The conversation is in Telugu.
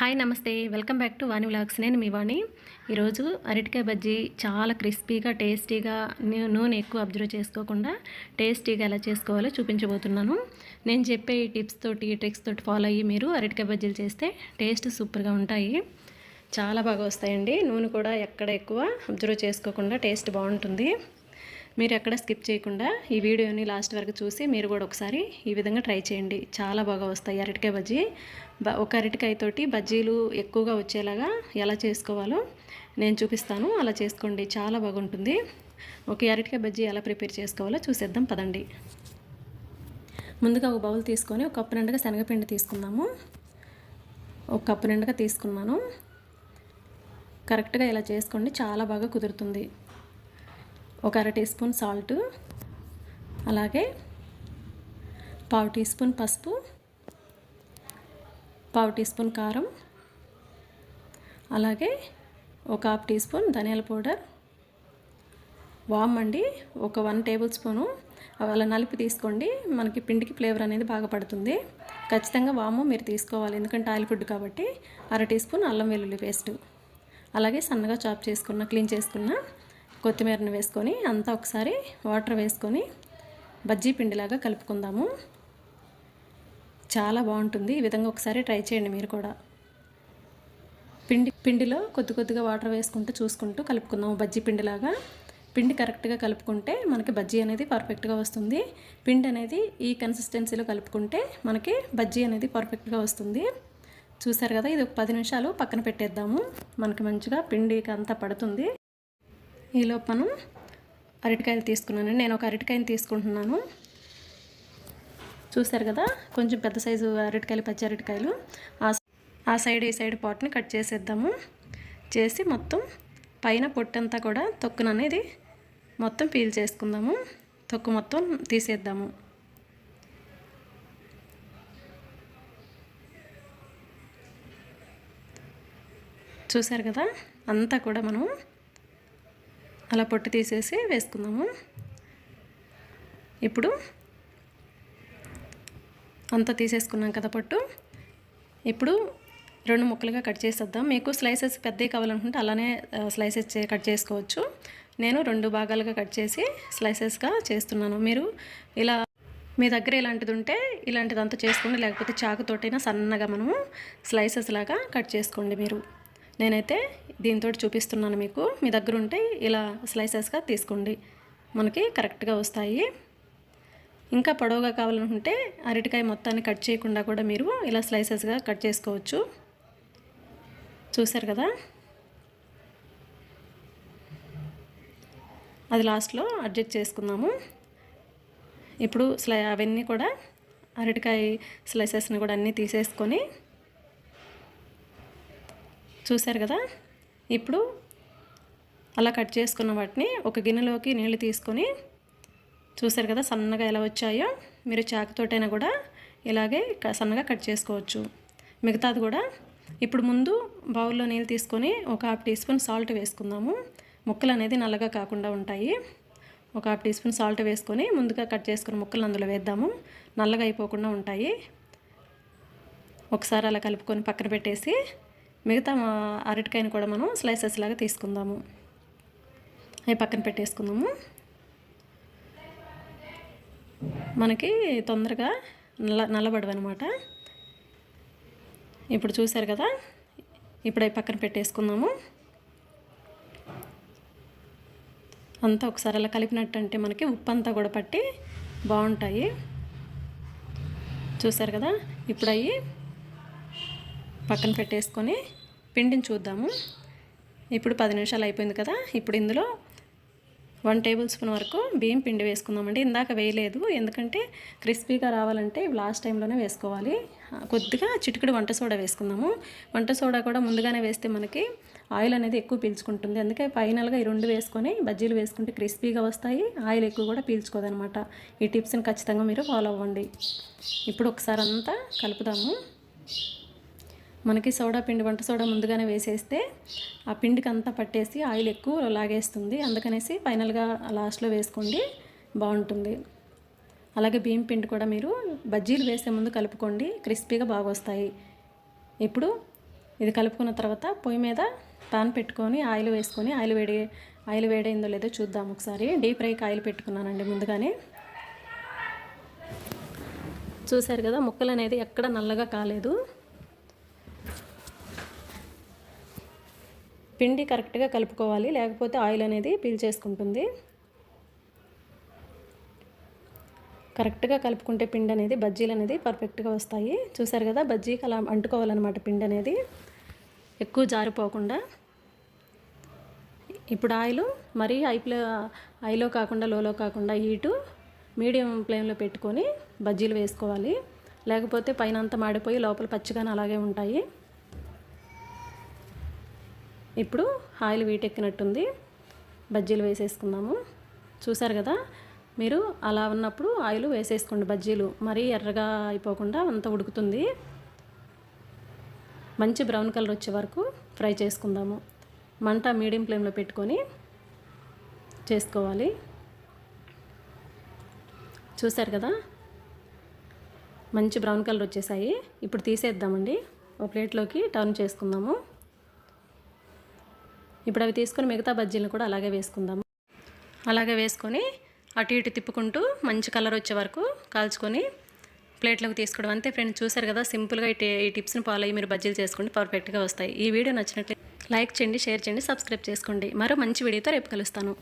హాయ్ నమస్తే. Welcome back to Vani vlogs. నేను మీ వాణి. ఈరోజు అరటికాయ బజ్జీ చాలా క్రిస్పీగా టేస్టీగా నూనె ఎక్కువ అబ్జర్వ్ చేసుకోకుండా టేస్టీగా ఎలా చేసుకోవాలో చూపించబోతున్నాను. నేను చెప్పే ఈ టిప్స్ తోటి ట్రిక్స్ తోటి ఫాలో అయ్యి మీరు అరటికాయ బజ్జీలు చేస్తే టేస్ట్ సూపర్గా ఉంటాయి. చాలా బాగా వస్తాయండి. నూనె కూడా ఎక్కడ ఎక్కువ అబ్జర్వ్ చేసుకోకుండా టేస్ట్ బాగుంటుంది. మీరు ఎక్కడ స్కిప్ చేయకుండా ఈ వీడియోని లాస్ట్ వరకు చూసి మీరు కూడా ఒకసారి ఈ విధంగా ట్రై చేయండి. చాలా బాగా వస్తాయి అరటికాయ బజ్జీ. బ- ఒక అరటికాయ తోటి బజ్జీలు ఎక్కువగా వచ్చేలాగా ఎలా చేసుకోవాలో నేను చూపిస్తాను. అలా చేసుకోండి. చాలా బాగుంటుంది. ఒక అరటికాయ బజ్జీ ఎలా ప్రిపేర్ చేసుకోవాలో చూసేద్దాం. పదండి. ముందుగా ఒక బౌల్ తీసుకొని ఒక కప్పు నిండుగా శనగపిండి తీసుకుందాము. ఒక కప్పు నిండుగా తీసుకున్నాను. కరెక్ట్గా ఇలా చేసుకోండి. చాలా బాగా కుదురుతుంది. ఒక అర టీ స్పూన్ సాల్ట్ అలాగే పావు టీ స్పూన్ పసుపు పావు టీ స్పూన్ కారం అలాగే ఒక హాఫ్ టీ స్పూన్ ధనియాల పౌడర్. వామ్ అండి ఒక వన్ టేబుల్ స్పూను. అలా నలిపి తీసుకోండి మనకి పిండికి ఫ్లేవర్ అనేది బాగా పడుతుంది. ఖచ్చితంగా వాము మీరు తీసుకోవాలి ఎందుకంటే ఆయిల్ ఫుడ్ కాబట్టి. అర టీ స్పూన్ అల్లం వెల్లుల్లి పేస్ట్. అలాగే సన్నగా చాప్ చేసుకున్న క్లీన్ చేసుకున్న కొత్తిమీరను వేసుకొని అంతా ఒకసారి వాటర్ వేసుకొని బజ్జీ పిండిలాగా కలుపుకుందాము. చాలా బాగుంటుంది. ఈ విధంగా ఒకసారి ట్రై చేయండి మీరు కూడా. పిండి పిండిలో కొద్ది కొద్దిగా వాటర్ వేసుకుంటూ చూసుకుంటూ కలుపుకుందాము. బజ్జీ పిండిలాగా. పిండి కరెక్ట్గా కలుపుకుంటే మనకి బజ్జీ అనేది పర్ఫెక్ట్గా వస్తుంది. పిండి అనేది ఈ కన్సిస్టెన్సీలో కలుపుకుంటే మనకి బజ్జీ అనేది పర్ఫెక్ట్గా వస్తుంది. చూసారు కదా ఇది ఒక పది నిమిషాలు పక్కన పెట్టేద్దాము. మనకి మంచిగా పిండికి అంతా పడుతుంది. ఈలోపు మనం అరటికాయలు తీసుకున్నాను నేను ఒక అరటికాయని తీసుకుంటున్నాను. చూసారు కదా? కొంచెం పెద్ద సైజు అరటికాయలు పచ్చి అరటికాయలు. ఆ సైడ్ ఈ సైడ్ పాట్ని కట్ చేసేద్దాము. చేసి మొత్తం పైన పొట్టంతా కూడా తొక్కును అనేది మొత్తం పీల్ చేసుకుందాము. తొక్కు మొత్తం తీసేద్దాము. చూసారు కదా? అంతా కూడా మనం అలా పొట్టు తీసేసి వేసుకుందాము. ఇప్పుడు అంతా తీసేసుకున్నాం కదా పొట్టు. ఇప్పుడు రెండు ముక్కలుగా కట్ చేసేద్దాం. మీకు స్లైసెస్ పెద్దవి కావాలనుకుంటే అలానే స్లైసెస్ కట్ చేసుకోవచ్చు. నేను రెండు భాగాలుగా కట్ చేసి స్లైసెస్గా చేస్తున్నాను. మీరు ఇలా మీ దగ్గర ఇలాంటిది ఉంటే ఇలాంటిది అంతా చేసుకోండి. లేకపోతే చాకుతోటైనా సన్నగా మనము స్లైసెస్ లాగా కట్ చేసుకోండి మీరు. నేనైతే దీంతో చూపిస్తున్నాను మీకు. మీ దగ్గర ఉంటే ఇలా స్లైసెస్గా తీసుకోండి. మనకి కరెక్ట్గా వస్తాయి. ఇంకా పొడవుగా కావాలనుకుంటే అరటికాయ మొత్తాన్ని కట్ చేయకుండా కూడా మీరు ఇలా స్లైసెస్గా కట్ చేసుకోవచ్చు. చూసారు కదా? అది లాస్ట్లో అడ్జస్ట్ చేసుకుందాము. ఇప్పుడు స్లై అవన్నీ కూడా అరటికాయ స్లైసెస్ని కూడా అన్నీ తీసేసుకొని చూసారు కదా? ఇప్పుడు అలా కట్ చేసుకున్న వాటిని ఒక గిన్నెలోకి నీళ్ళు తీసుకొని చూసారు కదా సన్నగా ఎలా వచ్చాయో? మీరు చాకుతోటైనా కూడా ఇలాగే క- సన్నగా కట్ చేసుకోవచ్చు. మిగతాది కూడా ఇప్పుడు ముందు బౌల్లో నీళ్ళు తీసుకొని ఒక హాఫ్ టీ స్పూన్ సాల్ట్ వేసుకుందాము. ముక్కలు అనేది నల్లగా కాకుండా ఉంటాయి. ఒక హాఫ్ టీ స్పూన్ సాల్ట్ వేసుకొని ముందుగా కట్ చేసుకున్న ముక్కలు అందులో వేద్దాము. నల్లగా అయిపోకుండా ఉంటాయి. ఒకసారి అలా కలుపుకొని పక్కన పెట్టేసి మిగతా అరటికాయని కూడా మనం స్లైసెస్ లాగా తీసుకుందాము. అవి పక్కన పెట్టేసుకుందాము. మనకి తొందరగా నల్ల నల్లబడవు అనమాట ఇప్పుడు చూసారు కదా? ఇప్పుడు అవి పక్కన పెట్టేసుకుందాము. అంతా ఒకసారి అలా కలిపినట్టు అంటే మనకి ఉప్పు అంతా కూడా పట్టి బాగుంటాయి. చూసారు కదా? ఇప్పుడు అవి పక్కన పెట్టేసుకొని పిండిని చూద్దాము. ఇప్పుడు పది నిమిషాలు అయిపోయింది కదా. ఇప్పుడు ఇందులో వన్ టేబుల్ స్పూన్ వరకు బియ్యం పిండి వేసుకుందామండి. ఇందాక వేయలేదు. ఎందుకంటే క్రిస్పీగా రావాలంటే లాస్ట్ టైంలోనే వేసుకోవాలి. కొద్దిగా చిటికెడు వంట సోడా వేసుకుందాము. వంట సోడా కూడా ముందుగానే వేస్తే మనకి ఆయిల్ అనేది ఎక్కువ పీల్చుకుంటుంది. అందుకే ఫైనల్గా ఈ రెండు వేసుకొని బజ్జీలు వేసుకుంటే క్రిస్పీగా వస్తాయి. ఆయిల్ ఎక్కువ కూడా పీల్చుకోదనమాట. ఈ టిప్స్ని ఖచ్చితంగా మీరు ఫాలో అవ్వండి. ఇప్పుడు ఒకసారి అంతా కలుపుదాము. మనకి సోడా పిండి వంట సోడా ముందుగానే వేసేస్తే ఆ పిండికి అంతా పట్టేసి ఆయిల్ ఎక్కువ లాగేస్తుంది. అందుకనేసి ఫైనల్గా లాస్ట్లో వేసుకోండి. బాగుంటుంది. అలాగే బియ్యం పిండి కూడా మీరు బజ్జీలు వేసే ముందు కలుపుకోండి. క్రిస్పీగా బాగా వస్తాయి ఇప్పుడు ఇది కలుపుకున్న తర్వాత పొయ్యి మీద పాన్ పెట్టుకొని ఆయిల్ వేసుకొని ఆయిల్ వేడి ఆయిల్ వేడైందో లేదో చూద్దాం ఒకసారి. డీప్ ఫ్రైకి ఆయిల్ పెట్టుకున్నానండి ముందుగానే. చూశారు కదా ముక్కలు అనేది ఎక్కడ నల్లగా కాలేదు. పిండి కరెక్ట్గా కలుపుకోవాలి. లేకపోతే ఆయిల్ అనేది పీల్చేసుకుంటుంది కరెక్ట్గా కలుపుకుంటే పిండి అనేది బజ్జీలు అనేది పర్ఫెక్ట్గా వస్తాయి. చూసారు కదా బజ్జీకి అలా అంటుకోవాలన్నమాట పిండి అనేది. ఎక్కువ జారిపోకుండా. ఇప్పుడు ఆయిల్ మరీ ఐప్లో ఐలో కాకుండా లోలో కాకుండా హీటు మీడియం ఫ్లేమ్లో పెట్టుకొని బజ్జీలు వేసుకోవాలి. లేకపోతే పైన అంతా మాడిపోయి లోపల పచ్చిగానే అలాగే ఉంటాయి. ఇప్పుడు ఆయిల్ వీటెక్కినట్టుంది. బజ్జీలు వేసేసుకుందాము. చూసారు కదా మీరు అలా ఉన్నప్పుడు ఆయిల్ వేసేసుకోండి బజ్జీలు. మరీ ఎర్రగా అయిపోకుండా అంత ఉడుకుతుంది. మంచి బ్రౌన్ కలర్ వచ్చే వరకు ఫ్రై చేసుకుందాము. మంట మీడియం ఫ్లేమ్లో పెట్టుకొని చేసుకోవాలి. చూసారు కదా మంచి బ్రౌన్ కలర్ వచ్చేసాయి. ఇప్పుడు తీసేద్దామండి. ఒక ప్లేట్లోకి టర్న్ చేసుకుందాము. ఇప్పుడు అవి తీసుకొని మిగతా బజ్జీలను కూడా అలాగే వేసుకుందాము అలాగే వేసుకొని అటు ఇటు తిప్పుకుంటూ మంచి కలర్ వచ్చే వరకు కాల్చుకొని ప్లేట్లోకి తీసుకోవడం. అంతే ఫ్రెండ్స్ చూసారు కదా సింపుల్గా ఈ ఈ టిప్స్ని ఫాలో అయ్యి మీరు బజ్జీలు చేసుకుంటే పర్ఫెక్ట్గా వస్తాయి. ఈ వీడియో నచ్చినట్లయితే లైక్ చేయండి షేర్ చేయండి సబ్స్క్రైబ్ చేసుకోండి. మరో మంచి వీడియోతో రేపు కలుస్తాను.